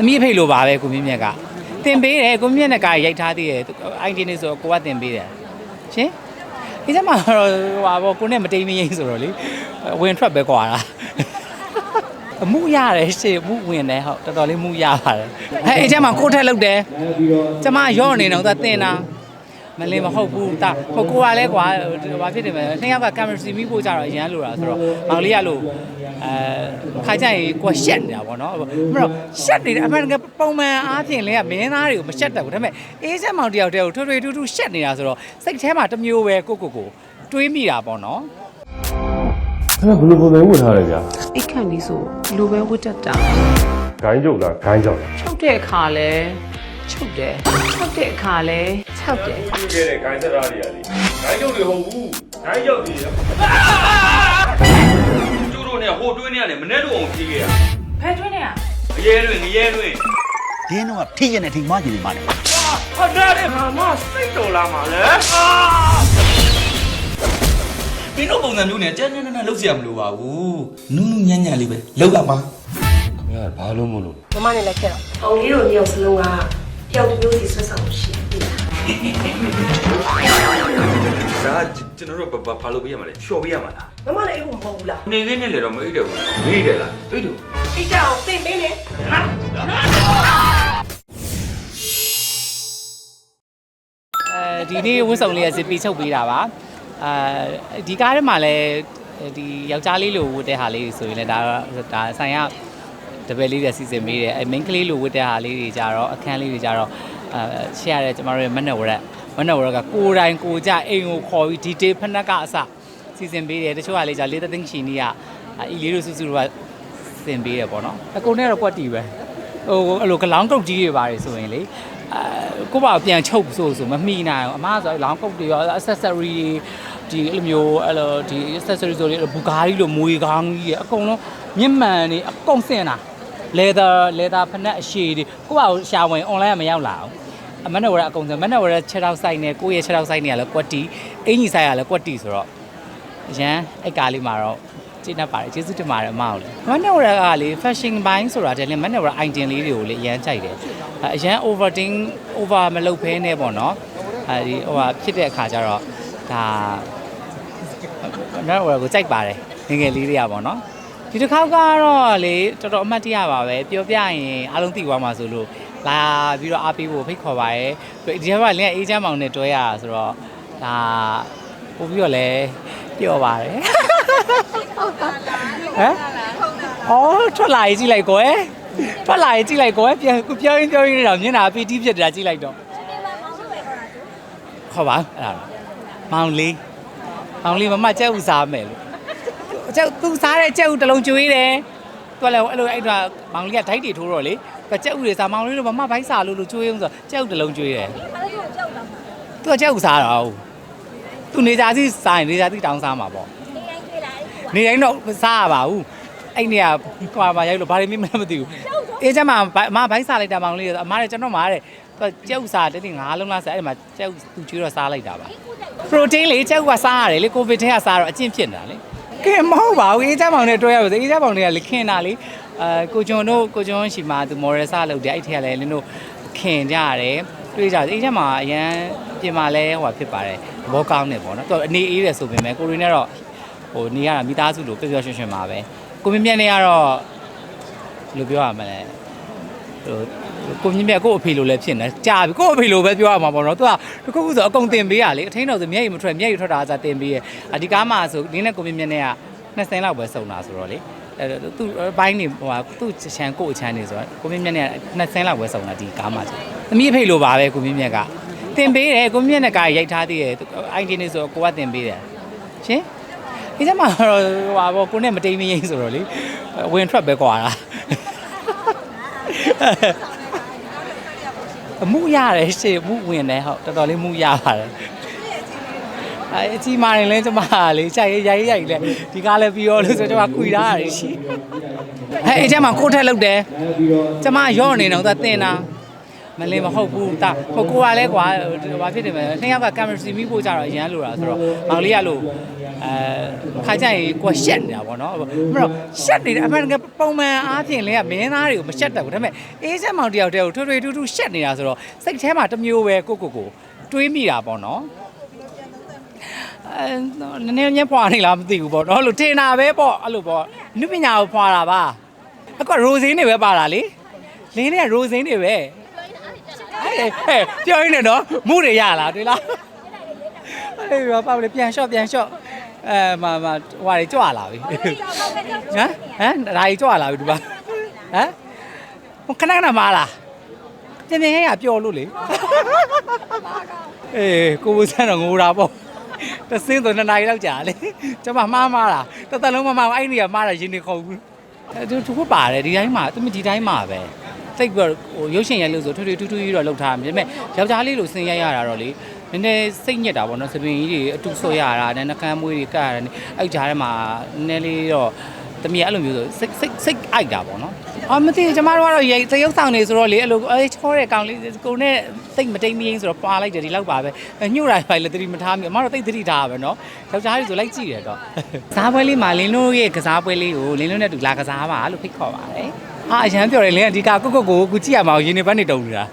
သမီးအဖေလိုပါပဲကိုမြင့်မြတ်ကတင်ပေးတယ်ကိုမြင့်မြတ်နဲ့ကရိုက်ထားသေးတယ်အိုင်ဒီနေဆိုကိုကတင်ပေးတယ်ရှင်ဒီကျမှတော့ဟိုပါဘောကိုနဲ့မတိမ်မရင်ဆိုတော့လေဝင်ထွက်ပဲကွာတာအမှုရတယ်ရှေ့အမှုဝင်တယ်ဟုတ်တော်တော်လေးမှုရပါတယ်အဲအဲ့ကျမှကိုထက်လောက်တယ်ကျမရော့နေတော့သူတင်တာ မလင်းမဟုတ်ဘူးတာဟိုကိုကလည်းကွာဟိုဘာဖြစ်တယ်မလဲနှစ်ယောက်ကကင်မရာစီမိဖို့ကြတော့အရန်လိုတာဆိုတော့မောင်လေးကလို့အဲခါကြရင်ကိုကရှက်နေတာပေါ့နော်မတော့ရှက်နေတယ်အမှန်တကယ်ပုံမှန်အားဖြင့်လည်းကမင်းသားတွေကိုမရှက်တတ်ဘူးဒါပေမဲ့အေးစက်မောင်တယောက်တည်းကိုထွေထွေထူးထူးရှက်နေတာဆိုတော့စိတ်ထဲမှာတစ်မျိုးပဲကိုကိုကိုတွေးမိတာပေါ့နော်အဲ့ဒါဘယ်လိုပုံစံဝတ်ထားလဲဗျာအိတ်ခန့်လေးဆိုဒီလိုပဲဝတ်တတ်တာဂိုင်းကြုတ်လားဂိုင်းကြောက်လားချုပ်တဲ့အခါလဲ ချုပ်တယ်ချုပ်တဲ့အခါလဲချုပ်တယ် ပြခဲ့တဲ့ဂိုင်းသက်သားတွေကလေဂိုင်းကြုတ်တွေဟုတ်ဘူးဂိုင်းကြောက်တွေ ကျိုးတို့နဲ့ဟိုတွင်းနဲ့ကနေမနဲ့တော့အောင်ပြေးခဲ့ရ ဖဲတွင်းနေရ အရဲတွင်ငရဲတွင် ဒင်းတော့ထိရနေထိမှကျင်နေမှာလေ ဟာဒါတဲ့ဟာမစိတ်တော်လာမှာလေမင်းတို့ပုံစံမျိုးနဲ့ကြမ်းကြမ်းနဲ့လှုပ်เสียမလို့ပါဘူးနူးနူးညံ့ညံ့လေးပဲလှုပ်ရပါ ငါဘာလို့မလို့ မမနဲ့လည်းခဲ့တော့အောင်လေးတို့မျိုးစလုံးက ပျောက်တစ်မျိုးစီဆွတ်ဆောင်လို့ရှိတယ်ဒါကျွန်တော်တို့ဘာဘာလုပ်ပေးရမှာလဲဖြော်ပေးရမှာလားမမလည်းအိတ်ဖို့မဟုတ်ဘူးလားနေခင်းနဲ့လေတော့မအိတ်တယ်ဘူးမေးတယ်လားအိတ်တယ်အိတ်ကြအောင်သိမ့်ပေးနေအဲဒီနေ့ဝတ်စုံလေးကစစ်ပြီးချုပ်ပေးတာပါအဲဒီကားထဲမှာလည်းဒီယောက်ျားလေးလိုဝတ်တဲ့ဟာလေးတွေဆိုရင်လည်းဒါဒါဆိုင်က တပည့်လေးတွေစီစဉ်ပေးတယ်အဲ main ကလေးလိုဝတ်တဲ့ဟာလေးတွေကြတော့အခန်းလေးတွေကြတော့အဲရှေ့ရတဲ့ကျမတို့ရဲ့မက်နက်ဝရက်မက်နက်ဝရက်ကကိုယ်တိုင်ကိုကြအိမ်ကိုခေါ်ပြီးဒီတေးဖက်နှက်ကအစစီစဉ်ပေးတယ်တချို့ကလေじゃလေးသက်သိန်းချီနီကအီလေးတို့စုစုတို့ကစင်ပေးတယ်ပေါ့နော်အကုန်နဲ့တော့ကွက်တီပဲဟိုအဲ့လိုကလောင်းကုတ်ကြီးတွေပါတယ်ဆိုရင်လေအဲကိုယ့်ဘာပြန်ချုပ်ဆိုဆိုမမှီနိုင်အောင်အမကဆိုလောင်းကုတ်တွေရော accessory တွေဒီအဲ့လိုမျိုးအဲ့လိုဒီ accessory ဆိုလေဘူဂါရီလိုမွေကောင်းကြီးတွေအကုန်လုံးမြင့်မှန်နေအကုန်စင်တာ leather leather ဖက်နှက်အရှည်တွေကိုယ့်ဘာကိုရှာဝင် online ကမရောက်လာအောင်အမနဲ့ဝရအကုန်စင်မနဲ့ဝရ6ထောက်ဆိုင်နဲ့ကိုယ့်ရဲ့6ထောက်ဆိုင်နေရလဲကွက်တီအင်ကြီးဆိုင်ရလဲကွက်တီဆိုတော့အရန်အဲ့ကားလေးမှာတော့ကျင်းတတ်ပါတယ်ကျေးဇူးတင်ပါတယ်အမအောင်လေမနဲ့ဝရကလေ fashion ဘိုင်းဆိုတာတည်းလေမနဲ့ဝရ item လေးတွေကိုလေအရန်ကြိုက်တယ်အရန် overding over မလုပ်ဖဲနဲ့ပေါ့နော်အဲဒီဟိုဟာဖြစ်တဲ့အခါကျတော့ဒါမနဲ့ဝရကိုကြိုက်ပါတယ်ငယ်ငယ်လေးတွေကပေါ့နော် ဒီတစ်ခေါက်ကတော့လေတော်တော်အမှတ်တရပါပဲပြောပြရင်အားလုံးသိသွားမှာဆိုလို့လာပြီးတော့အားပေးဖို့ဖိတ်ခေါ်ပါရဲဒီကလင်းအေးချမ်းမောင်နဲ့တွဲရတာဆိုတော့ဒါပို့ပြီးတော့လဲပျော်ပါတယ်ဟမ်အော်ထွက်လာရေးကြည့်လိုက်ကွယ်ထွက်လာရေးကြည့်လိုက်ကွယ်ပြန်ပြောရင်းပြောရင်းတော့မျက်နှာပီတီးဖြစ်တာကြည့်လိုက်တော့ခေါ်ပါအဲ့ဒါမောင်လေးမောင်လေးမမကြက်ဥစားမယ်လို့ ကျုပ်သူစားတဲ့ကျုပ်တစ်လုံးကျွေးတယ်သူကလည်းအဲ့လိုအဲ့ဒါမောင်လေးကဓာတ်တွေထိုးတော့လေကကျုပ်တွေစားမောင်လေးတို့မမဘိုင်းစားလို့လို့ကျွေးအောင်ဆိုကျုပ်တစ်လုံးကျွေးတယ်သူကကျုပ်စားတော့သူနေကြစီစားရင်နေကြစီတောင်းစားမှာပေါ့နေတိုင်းတော့စားရပါဘူးအဲ့နေကကွာပါရိုက်လို့ဘာတွေမှမသိဘူးအေးကျမအမဘိုင်းစားလိုက်တာမောင်လေးအမလည်းကျွန်တော်မှာတဲ့သူကျုပ်စားတဲ့ငါးလုံးလားစားအဲ့မှာကျုပ်သူကျွေးတော့စားလိုက်တာပါ protein လေကျုပ်ကစားရတယ်လေကိုဗစ်ထဲကစားတော့အကျင့်ဖြစ်နေတာလေ ကဲမဟုတ်ပါဘူးအေးချမ်းမောင်နဲ့တွဲရပါစေအေးချမ်းမောင်တွေကလေခင်တာလေအဲကိုကျွန်တို့ကိုကျွန်ရှိမှာသူမော်ရယ်ဆလုပ်တယ်အဲ့ထက်ကလည်းလင်းတို့ခင်ကြရတယ်တွေ့ကြတယ်အေးချမ်းမှာအရန်ပြင်မှာလဲဟိုဖြစ်ပါတယ်ဘောကောင်းနေပေါ့နော်သူအနေအေးတယ်ဆိုပေမဲ့ကိုရင်းနဲ့တော့ဟိုနေရတာမိသားစုလိုပျော်ပျော်ရွှင်ရွှင်ပါပဲကိုမြင့်မြတ်နေကတော့ဘယ်လိုပြောရမလဲ ဟိုကိုမြင့်မြတ်ကို့အဖေလိုလည်းဖြစ်နေကြာပြီကို့အဖေလိုပဲပြောရမှာပေါ့နော်သူကတခုခုဆိုအကုန်တင်ပေးရလေအထင်းတော်ဆိုမျက်ရည်မထွက်မျက်ရည်ထွက်တာကတင်ပေးရအဒီကားမှာဆိုနင်းနဲ့ကိုမြင့်မြတ်နဲ့ကနှစ်ဆင်းလောက်ပဲစုံတာဆိုတော့လေအဲသူဘိုင်းနေဟိုဟာသူ့ချန်ကို့အချမ်းနေဆိုတော့ကိုမြင့်မြတ်နဲ့နှစ်ဆင်းလောက်ပဲစုံတာဒီကားမှာဆိုသမီးအဖေလိုပါပဲကိုမြင့်မြတ်ကတင်ပေးတယ်ကိုမြင့်မြတ်နဲ့ကရိုက်ထားသေးတယ်အိုင်ဒီနေဆိုကိုကတင်ပေးတယ်ရှင်ဒီကျမှတော့ဟိုဟာပေါ့ကိုနဲ့မတိမ်မရင်ဆိုတော့လေဝင်ထွက်ပဲကွာတာ အမှုရတယ်ရှေ့အမှုဝင်တယ်ဟုတ်တော်တော်လေးမှုရပါတယ်အဲအကြီးမားရင်လဲကျမကလေခြိုက်ရိုက်ရိုက်လဲဒီကားလဲပြီးရောလို့ဆိုကျမခွေထားရတယ်ရှိအဲအဲ့ကျမကိုထက်လောက်တယ်ကျမရော့နေတော့သူတင်တာ မမလင်းမဟုတ်ဘူးတာဟိုကိုကလည်းကွာဟိုဘာဖြစ်တယ်မလဲနှစ်ယောက်ကကင်မရာစီမိဖို့ကြတော့အရန်လိုတာဆိုတော့မောင်လေးကလို့အဲခါကြရင်ကိုကရှက်နေတာပေါ့နော်မတော့ရှက်နေတယ်အမှန်တကယ်ပုံမှန်အားဖြင့်လည်းကမင်းသားတွေကိုမရှက်တတ်ဘူးဒါပေမဲ့အေးစက်မောင်တယောက်တည်းကိုထွေထွေထူးထူးရှက်နေတာဆိုတော့စိတ်ထဲမှာတစ်မျိုးပဲကိုကိုကိုတွေးမိတာပေါ့နော်အဲနည်းနည်းညက်ဖွာနေလားမသိဘူးပေါ့နော်အဲ့လိုထင်တာပဲပေါ့အဲ့လိုပေါ့နုပညာကိုဖွာတာပါအခုရိုဇင်းတွေပဲပါတာလေလင်းတွေကရိုဇင်းတွေပဲအဲ့ ဟဲ့ပြောရင်းနဲ့နော်မှုတွေရလားတွေ့လားအေးပါပါလေပြန်လျှော့ပြန်လျှော့အဲမမဟွာတွေကြွလာပြီဟမ်ဟမ်ဒါကြီးကြွလာပြီဒီပါဟမ်ဟိုခဏခဏမားလားပြင်ပြင်ဟဲ့ရပျော်လို့လေအေးကိုဘူးဆန်းတော့ငိုတာပေါ့တစင်းဆိုနှစ်နာရီလောက်ကြာလေကျွန်မမှားမှားတာတစ်သက်လုံးမမှားဘူးအဲ့ဒီကမှားတာရင်နေခုန်ဘူးအဲသူသူပါတယ်ဒီတိုင်းမှာသူမဒီတိုင်းမှာပဲ တိတ်ပြီးတော့ဟိုရုပ်ရှင်ရိုက်လို့ဆိုထွေထွေထူးထူးကြီးတော့လောက်ထားမှာဒါပေမဲ့ယောက်ျားလေးလိုစင်ရိုက်ရတာတော့လေနည်းနည်းစိတ်ညစ်တာပေါ့နော်သပင်ကြီးတွေအတူဆွရတာနဲ့နှကမ်းမွေးတွေကရတာအဲ့ကြားထဲမှာနည်းနည်းလေးတော့တမီးအဲ့လိုမျိုးဆိုစိတ်စိတ်စိတ်အိုက်တာပေါ့နော်အော်မသိဘူးကျမတို့ကတော့ရိတ်သရုပ်ဆောင်နေဆိုတော့လေအဲ့လိုအဲချောတဲ့ကောင်လေးကိုနဲ့စိတ်မတိမ်မရင်းဆိုတော့ပွာလိုက်တယ်ဒီလောက်ပါပဲညှို့လိုက်ပါလေသတိမထားမိအမတို့တိတ်သတိထားပါပဲနော်ယောက်ျားလေးဆိုလိုက်ကြည့်တယ်တော့ကစားပွဲလေးမှာလင်းတို့ရဲ့ကစားပွဲလေးကိုလင်းတို့နဲ့တူလာကစားပါလို့ဖိတ်ခေါ်ပါတယ် အာအရန်ပြောတယ်လင်းကဒီကကုတ်ကုတ်ကိုကူကြည့်ရမှာရင်းနေပတ်နေတုံနေတာ